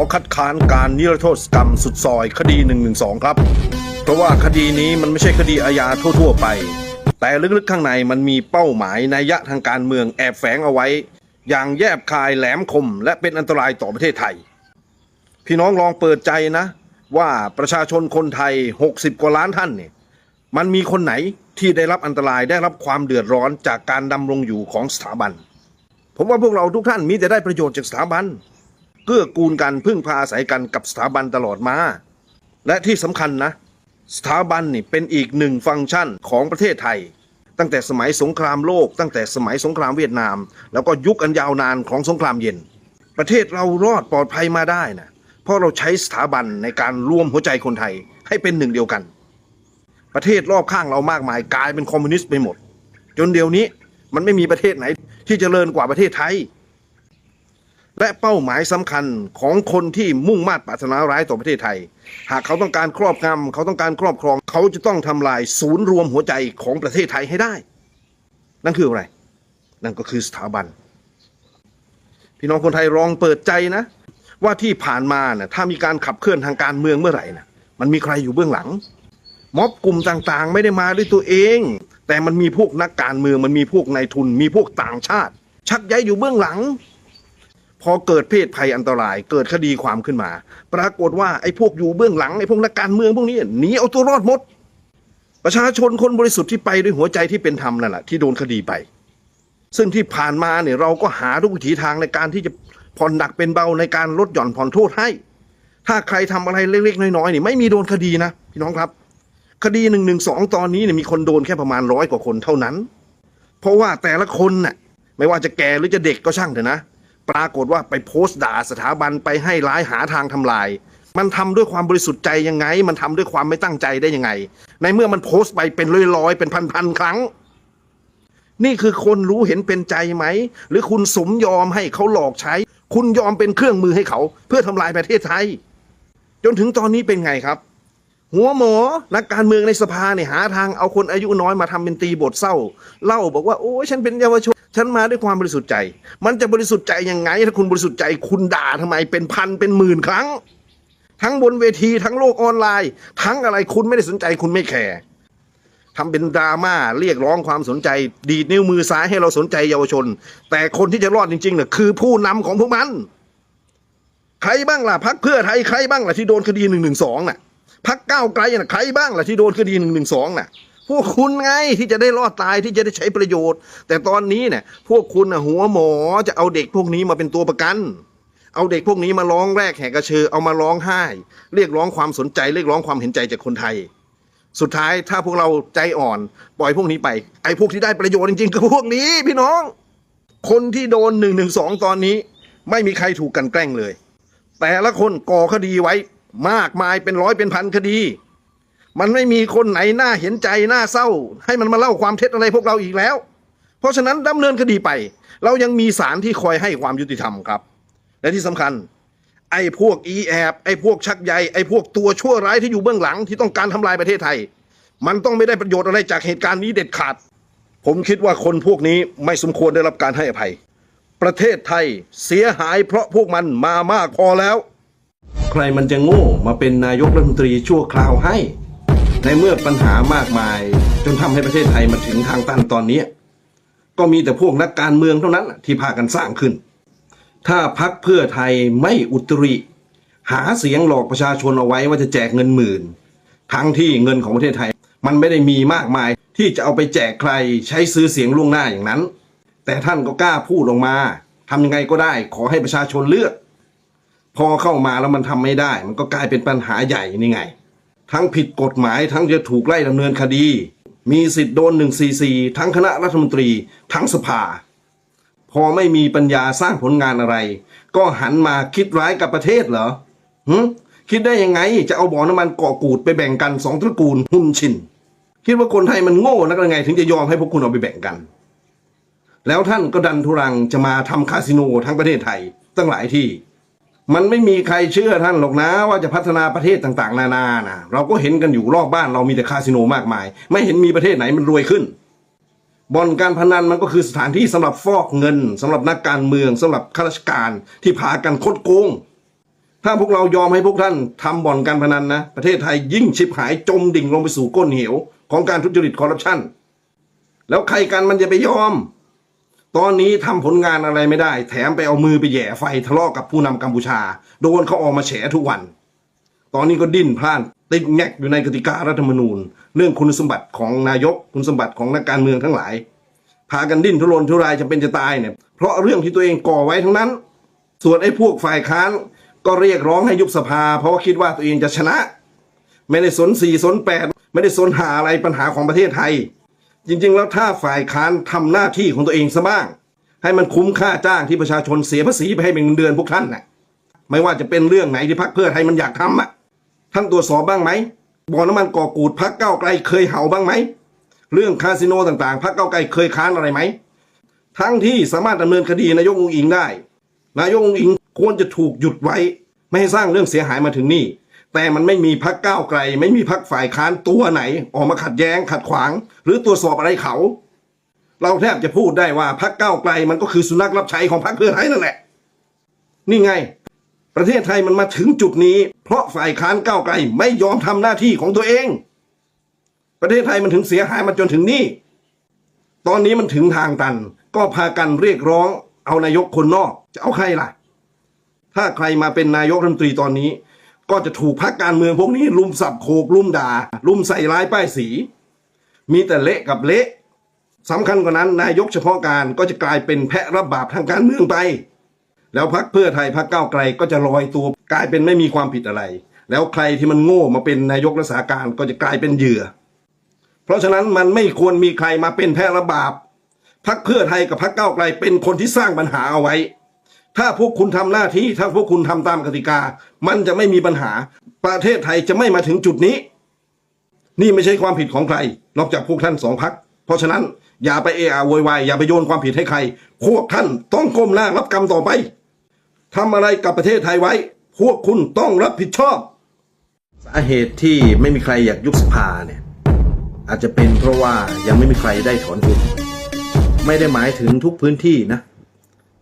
อคัดค้านการนิรโทษกรรมสุดซอยคดี 112 ครับ เพราะว่าคดีนี้มันไม่ใช่คดีอาญาทั่ว ๆ ไป แต่ลึกๆข้างในมันมีเป้าหมายนัยยะทางการเมืองแอบแฝงเอาไว้ อย่างแยบคายแหลมคม และเป็นอันตรายต่อประเทศไทย พี่น้องลองเปิดใจนะ ว่าประชาชนคนไทย 60 กว่าล้านท่านเนี่ยมันมีคนไหนที่ได้รับอันตรายได้รับความเดือดร้อนจากการดำรงอยู่ของสถาบัน ผมว่าพวกเราทุกท่านมีแต่ได้ประโยชน์จากสถาบัน เกื้อกูลกันพึ่งพาอาศัยกันกับสถาบันตลอดมา และที่สำคัญนะ สถาบันนี่เป็นอีกหนึ่งฟังก์ชันของประเทศไทย ตั้งแต่สมัยสงครามโลก ตั้งแต่สมัยสงครามเวียดนาม แล้วก็ยุคอันยาวนานของสงครามเย็น ประเทศเรารอดปลอดภัยมาได้นะเพราะเราใช้สถาบันในการรวมหัวใจคนไทยให้เป็นหนึ่งเดียวกัน ประเทศรอบข้างเรามากมายกลายเป็นคอมมิวนิสต์ไปหมด จนเดี๋ยวนี้มันไม่มีประเทศไหนที่เจริญกว่าประเทศไทย และเป้าหมายสำคัญของคนที่มุ่งมาตรปรารถนาร้ายต่อประเทศไทย หากเขาต้องการครอบงำเขาต้องการครอบครอง เขาจะต้องทำลายศูนย์รวมหัวใจของประเทศไทยให้ได้ นั่นคืออะไร นั่นก็คือสถาบัน พี่น้องคนไทยลองเปิดใจนะ ว่าที่ผ่านมานี่ยถ้ามีการขับเคลื่อนทางการเมืองเมื่อไหร่นะมันมีใครอยู่เบื้องหลัง ม็อบกลุ่มต่างๆ ไม่ได้มาด้วยตัวเอง แต่มันมีพวกนักการเมืองมันมีพวกนายทุน มีพวกต่างชาติ ชักใยอยู่เบื้องหลัง พอเกิดเพศภัยอันตราย เกิดคดีความขึ้นมา ปรากฏว่าไอ้พวกอยู่เบื้องหลังไอ้พวกนักการเมืองพวกนี้หนีเอาตัวรอดหมด ประชาชนคนบริสุทธิ์ที่ไปด้วยหัวใจที่เป็นธรรมนั่นแหละที่โดนคดีไป ซึ่งที่ผ่านมาเนี่ยเราก็หาทุกวิถีทางในการที่จะผ่อนหนักเป็นเบาในการลดหย่อนผ่อนโทษให้ ถ้าใครทำอะไรเล็กๆ น้อยๆนี่ไม่มีโดนคดีนะพี่น้องครับ คดีหนึ่งหนึ่งสองตอนนี้เนี่ยมีคนโดนแค่ประมาณร้อยกว่าคนเท่านั้น เพราะว่าแต่ละคนน่ะไม่ว่าจะแก่หรือจะเด็กก็ช่างเถอะนะ ปรากฏว่าไปโพสต์ด่าสถาบันไปให้ร้ายหาทางทำลาย มันทำด้วยความบริสุทธิ์ใจยังไง มันทำด้วยความไม่ตั้งใจได้ยังไง ในเมื่อมันโพสต์ไปเป็นร้อยๆ เป็นพันๆครั้ง นี่คือคนรู้เห็นเป็นใจไหม หรือคุณสมยอมให้เขาหลอกใช้ คุณยอมเป็นเครื่องมือให้เขา เพื่อทำลายประเทศไทย จนถึงตอนนี้เป็นไงครับ หัวหมอนักการเมืองในสภาเนี่ยหาทางเอาคนอายุน้อยมาทำเป็นตีบทเศร้า เล่าบอกว่าโอ้ยฉันเป็นเยาวชน ฉันมาด้วยความบริสุทธิ์ใจ มันจะบริสุทธิ์ใจยังไง ถ้าคุณบริสุทธิ์ใจ คุณด่าทำไมเป็นพันเป็นหมื่นครั้ง ทั้งบนเวทีทั้งโลกออนไลน์ ทั้งอะไรคุณไม่ได้สนใจคุณไม่แคร์ทำเป็นดราม่าเรียกร้องความสนใจ ดีดนิ้วมือซ้ายให้เราสนใจเยาวชน แต่คนที่จะรอดจริงๆเนี่ยคือผู้นำของพวกมัน ใครบ้างล่ะพักเพื่อไทยใครบ้างล่ะที่โดนคดีหนึ่งหนึ่งสองน่ะพักก้าวไกลน่ะใครบ้างล่ะที่โดนคดีหนึ่งหนึ่งสองน่ะ พวกคุณไงที่จะได้รอดตายที่จะได้ใช้ประโยชน์ แต่ตอนนี้เนี่ยพวกคุณนะหัวหมอจะเอาเด็กพวกนี้มาเป็นตัวประกัน เอาเด็กพวกนี้มาร้องแรกแหกกระเชอเอามาร้องไห้ เรียกร้องความสนใจเรียกร้องความเห็นใจจากคนไทย สุดท้ายถ้าพวกเราใจอ่อน ปล่อยพวกนี้ไป ไอ้พวกที่ได้ประโยชน์จริงๆคือพวกนี้ พี่น้อง คนที่โดนหนึ่งหนึ่งสองตอนนี้ ไม่มีใครถูกกันแกล้งเลย แต่ละคนก่อคดีไว้มากมายเป็นร้อยเป็นพันคดี มันไม่มีคนไหนน่าเห็นใจน่าเศร้า ให้มันมาเล่าความเท็จอะไรพวกเราอีกแล้ว เพราะฉะนั้นดำเนินคดีไป เรายังมีศาลที่คอยให้ความยุติธรรมครับ และที่สำคัญ ไอ้พวกอีแอบไอ้พวกชักใยไอ้พวกตัวชั่วร้ายที่อยู่เบื้องหลังที่ต้องการทำลายประเทศไทย มันต้องไม่ได้ประโยชน์อะไรจากเหตุการณ์นี้เด็ดขาด ผมคิดว่าคนพวกนี้ไม่สมควรได้รับการให้อภัย ประเทศไทยเสียหายเพราะพวกมันมามากพอแล้ว ใครมันจะโง่มาเป็นนายกรัฐมนตรีชั่วคราวให้ ในเมื่อปัญหามากมาย จนทำให้ประเทศไทยมาถึงทางตันตอนนี้ ก็มีแต่พวกนักการเมืองเท่านั้นที่พากันสร้างขึ้น ถ้าพักเพื่อไทยไม่อุตริ หาเสียงหลอกประชาชนเอาไว้ว่าจะแจกเงินหมื่น ทั้งที่เงินของประเทศไทย มันไม่ได้มีมากมายที่จะเอาไปแจกใครใช้ซื้อเสียงล่วงหน้าอย่างนั้น แต่ท่านก็กล้าพูดออกมาทำยังไงก็ได้ ขอให้ประชาชนเลือก พอเข้ามาแล้วมันทำไม่ได้ มันก็กลายเป็นปัญหาใหญ่นี่ไง ทั้งผิดกฎหมายทั้งจะถูกไล่ดำเนินคดี มีสิทธิ์โดน 144 ทั้งคณะรัฐมนตรี ทั้งสภา พอไม่มีปัญญาสร้างผลงานอะไร ก็หันมาคิดร้ายกับประเทศเหรอหึคิดได้ยังไงจะเอาบ่อน้ำมันเกาะกูดไปแบ่งกันสองตระกูลหุ่นชินคิดว่าคนไทยมันโง่นักหรือไง ถึงจะยอมให้พวกคุณเอาไปแบ่งกัน แล้วท่านก็ดันทุรังจะมาทำคาสิโนทั้งประเทศไทยตั้งหลายที่ มันไม่มีใครเชื่อท่านหรอกนะ ว่าจะพัฒนาประเทศต่างๆ นานานะเราก็เห็นกันอยู่รอบบ้านเรามีแต่คาสิโนมากมาย ไม่เห็นมีประเทศไหนมันรวยขึ้นบ่อนการพนันมันก็คือสถานที่สำหรับฟอกเงินสำหรับนักการเมืองสำหรับข้าราชการที่พากันคดโกงถ้าพวกเรายอมให้พวกท่านทำบ่อนการพนันนะประเทศไทยยิ่งชิบหายจมดิ่งลงไปสู่ก้นเหว ของการทุจริตคอร์รัปชันแล้วใครกันมันจะไปยอม ตอนนี้ทำผลงานอะไรไม่ได้ แถมไปเอามือไปแย่ไฟทะเลาะกับผู้นำกัมพูชา โดนเขาออกมาแฉทุกวัน ตอนนี้ก็ดิ้นพล่านติดแงกอยู่ในกติการัฐธรรมนูญ เรื่องคุณสมบัติของนายกคุณสมบัติของนักการเมืองทั้งหลาย พากันดิ้นทุรนทุรายจะเป็นจะตายเนี่ยเพราะเรื่องที่ตัวเองก่อไว้ทั้งนั้น ส่วนไอ้พวกฝ่ายค้านก็เรียกร้องให้ยุบสภา เพราะว่าคิดว่าตัวเองจะชนะ ไม่ได้สนสี่สนแปดไม่ได้สนหาอะไรปัญหาของประเทศไทย จริงๆ แล้วถ้าฝ่ายค้านทำหน้าที่ของตัวเองซะบ้าง ให้มันคุ้มค่าจ้างที่ประชาชนเสียภาษีไปให้เป็นเงินเดือนพวกท่านน่ะไม่ว่าจะเป็นเรื่องไหนที่พักเพื่อไทยมันอยากทำอะท่านตรวจสอบบ้างไหมบ่อน้ำมันก่อกูดพักเก้าไกลเคยเห่าบ้างไหมเรื่องคาสิโนต่างๆพักเก้าไกลเคยค้านอะไรไหมทั้งที่สามารถดำเนินคดีนายกองอิงได้ นายกองอิงควรจะถูกหยุดไว้ ไม่ให้สร้างเรื่องเสียหายมาถึงนี่ แต่มันไม่มีพักก้าวไกล ไม่มีพักฝ่ายค้านตัวไหน ออกมาขัดแย้งขัดขวาง หรือตรวจสอบอะไรเขา เราแทบจะพูดได้ว่าพักก้าวไกลมันก็คือสุนัขรับใช้ของพักเพื่อไทยนั่นแหละ นี่ไง ประเทศไทยมันมาถึงจุดนี้ เพราะฝ่ายค้านก้าวไกลไม่ยอมทำหน้าที่ของตัวเอง ประเทศไทยมันถึงเสียหายมาจนถึงนี่ ตอนนี้มันถึงทางตัน ก็พากันเรียกร้อง เอานายกคนนอก จะเอาใครล่ะ ถ้าใครมาเป็นนายกรัฐมนตรีตอนนี้ ก็จะถูกพักการเมืองพวกนี้ลุมสับโขกลุมด่าลุมใส่ร้ายป้ายสี มีแต่เละกับเละสำคัญกว่านั้นนายกเฉพาะการก็จะกลายเป็นแพะรับบาปทางการเมืองไป แล้วพักเพื่อไทยพักก้าวไกลก็จะลอยตัวกลายเป็นไม่มีความผิดอะไร แล้วใครที่มันโง่มาเป็นนายกรักษาการก็จะกลายเป็นเหยื่อ เพราะฉะนั้นมันไม่ควรมีใครมาเป็นแพะระบาปพักเพื่อไทยกับพักก้าวไกลเป็นคนที่สร้างปัญหาเอาไว้ ถ้าพวกคุณทำหน้าที่ถ้าพวกคุณทำตามกติกา มันจะไม่มีปัญหา ประเทศไทยจะไม่มาถึงจุดนี้ นี่ไม่ใช่ความผิดของใคร นอกจากพวกท่านสองพัก เพราะฉะนั้นอย่าไปเอะอะโวยวายอย่าไปโยนความผิดให้ใคร พวกท่านต้องก้มหน้ารับกรรมต่อไปทำอะไรกับประเทศไทยไว้ พวกคุณต้องรับผิดชอบ สาเหตุที่ไม่มีใครอยากยุบสภาเนี่ย อาจจะเป็นเพราะว่ายังไม่มีใครได้ถอนทุนไม่ได้หมายถึงทุกพื้นที่นะ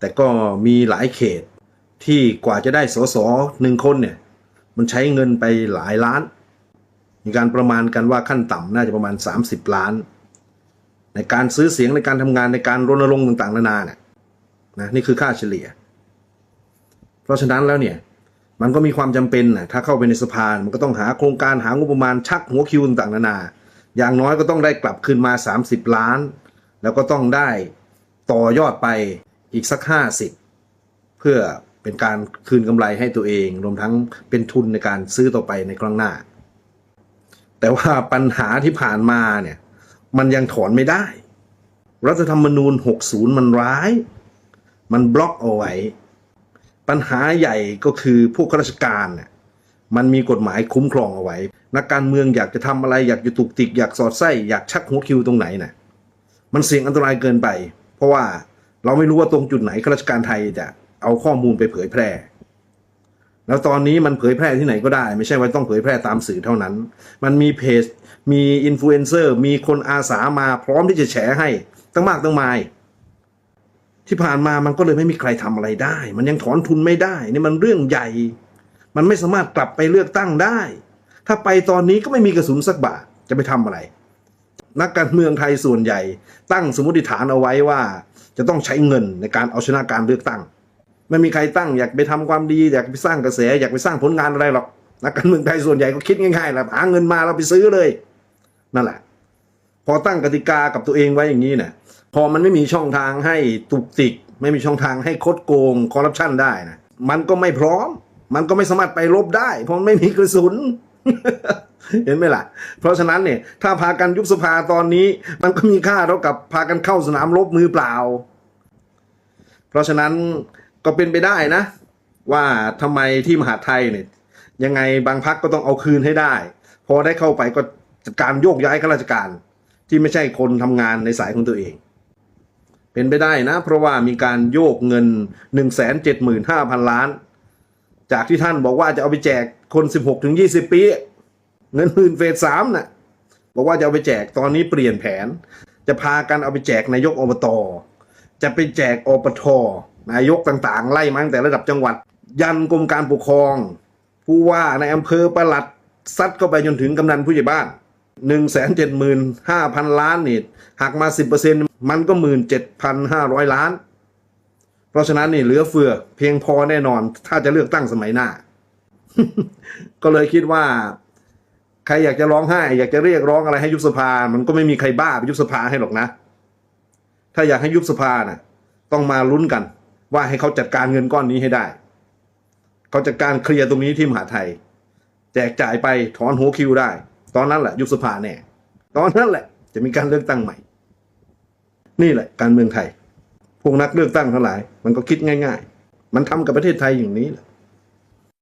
แต่ก็มีหลายเขตที่กว่าจะได้สสหนึ่งคนเนี่ย มันใช้เงินไปหลายล้าน มีการประมาณกันว่าขั้นต่ำน่าจะประมาณ 30 ล้าน ในการซื้อเสียงในการทำงานในการรณรงค์ต่างๆ นานาเนี่ยนะนี่คือค่าเฉลี่ย เพราะฉะนั้นแล้วเนี่ย มันก็มีความจำเป็นนะถ้าเข้าไปในสภามันก็ต้องหาโครงการหางบประมาณชักหัวคิวต่างๆนานา อย่างน้อยก็ต้องได้กลับคืนมา 30 ล้าน แล้วก็ต้องได้ต่อยอดไป อีกสัก 50 เพื่อเป็นการคืนกำไรให้ตัวเอง รวมทั้งเป็นทุนในการซื้อต่อไปในครั้งหน้า แต่ว่าปัญหาที่ผ่านมาเนี่ยมันยังถอนไม่ได้ รัฐธรรมนูญ 60 มันร้าย มันบล็อกเอาไว้ ปัญหาใหญ่ก็คือพวกข้าราชการเนี่ยมันมีกฎหมายคุ้มครองเอาไว้ นักการเมืองอยากจะทำอะไรอยากจะตุกติกอยากสอดไส้อยากชักหัวคิวตรงไหนน่ะมันเสี่ยงอันตรายเกินไป เพราะว่า เราไม่รู้ว่าตรงจุดไหนข้าราชการไทยจะเอาข้อมูลไปเผยแพร่ แล้วตอนนี้มันเผยแพร่ที่ไหนก็ได้ ไม่ใช่ว่าต้องเผยแพร่ตามสื่อเท่านั้น มันมีเพจ มีอินฟลูเอนเซอร์ มีคนอาสามาพร้อมที่จะแฉให้ตั้งมากตั้งมาย ที่ผ่านมามันก็เลยไม่มีใครทำอะไรได้ มันยังถอนทุนไม่ได้ นี่มันเรื่องใหญ่ มันไม่สามารถกลับไปเลือกตั้งได้ ถ้าไปตอนนี้ก็ไม่มีกระสุนสักบาทจะไปทำอะไร นักการเมืองไทยส่วนใหญ่ ตั้งสมมติฐานเอาไว้ว่า จะต้องใช้เงินในการเอาชนะการเลือกตั้ง ไม่มีใครตั้งอยากไปทำความดีอยากไปสร้างกระแสอยากไปสร้างผลงานอะไรหรอกนักการเมืองไทยส่วนใหญ่ก็คิดง่ายๆแหละหาเงินมาเราไปซื้อเลย นั่นแหละ พอตั้งกติกากับตัวเองไว้อย่างนี้เนี่ยพอมันไม่มีช่องทางให้ตุกติก ไม่มีช่องทางให้คดโกงคอร์รัปชันได้นะมันก็ไม่พร้อม มันก็ไม่สามารถไปรบได้ เพราะมันไม่มีกระสุน เห็นไหมล่ะ เพราะฉะนั้นเนี่ย ถ้าพากันยุบสภาตอนนี้ มันก็มีค่าเท่ากับพากันเข้าสนามรบมือเปล่า เพราะฉะนั้นก็เป็นไปได้นะ ว่าทำไมที่มหาไทยเนี่ย ยังไงบางพักก็ต้องเอาคืนให้ได้ พอได้เข้าไปก็จัดการโยกย้ายข้าราชการ ที่ไม่ใช่คนทำงานในสายของตัวเอง เป็นไปได้นะ เพราะว่ามีการโยกเงิน 1 7 5 0 0 0 ล้าน จากที่ท่านบอกว่าจะเอาไปแจกคน 16ถึง20 ปี เงินหมื่นเฟสสามน่ะบอกว่าจะเอาไปแจกตอนนี้เปลี่ยนแผน จะพากันเอาไปแจกนายกอบต จะไปแจกอปทนายกต่างๆ ไล่มาตั้งแต่ระดับจังหวัด ยันกรมการปกครอง ผู้ว่าในอำเภอประหลัดซัดเข้าไปจนถึงกำนันผู้ใหญ่บ้านหนึ่งแสนเจ็ดหมื่นห้าพันล้านนี่หักมาสิบเปอร์เซ็นมันก็หมื่นเจ็ดพันห้าร้อยล้าน เพราะฉะนั้นนี่เหลือเฟือเพียงพอแน่นอน ถ้าจะเลือกตั้งสมัยหน้า ก็เลยคิดว่า ใครอยากจะร้องไห้ อยากจะเรียกร้องอะไรให้ยุบสภา มันก็ไม่มีใครบ้าไปยุบสภาให้หรอกนะ ถ้าอยากให้ยุบสภาน่ะ ต้องมาลุ้นกัน ว่าให้เขาจัดการเงินก้อนนี้ให้ได้ เขาจัดการเคลียร์ตรงนี้ที่มหาไทย แจกจ่ายไปถอนหัวคิวได้ ตอนนั้นแหละยุบสภาแน่ตอนนั้นแหละ จะมีการเลือกตั้งใหม่ นี่แหละ การเมืองไทย พวกนักเลือกตั้งทั้งหลาย มันก็คิดง่าย ๆ มันทำกับประเทศไทยอย่างนี้แหละ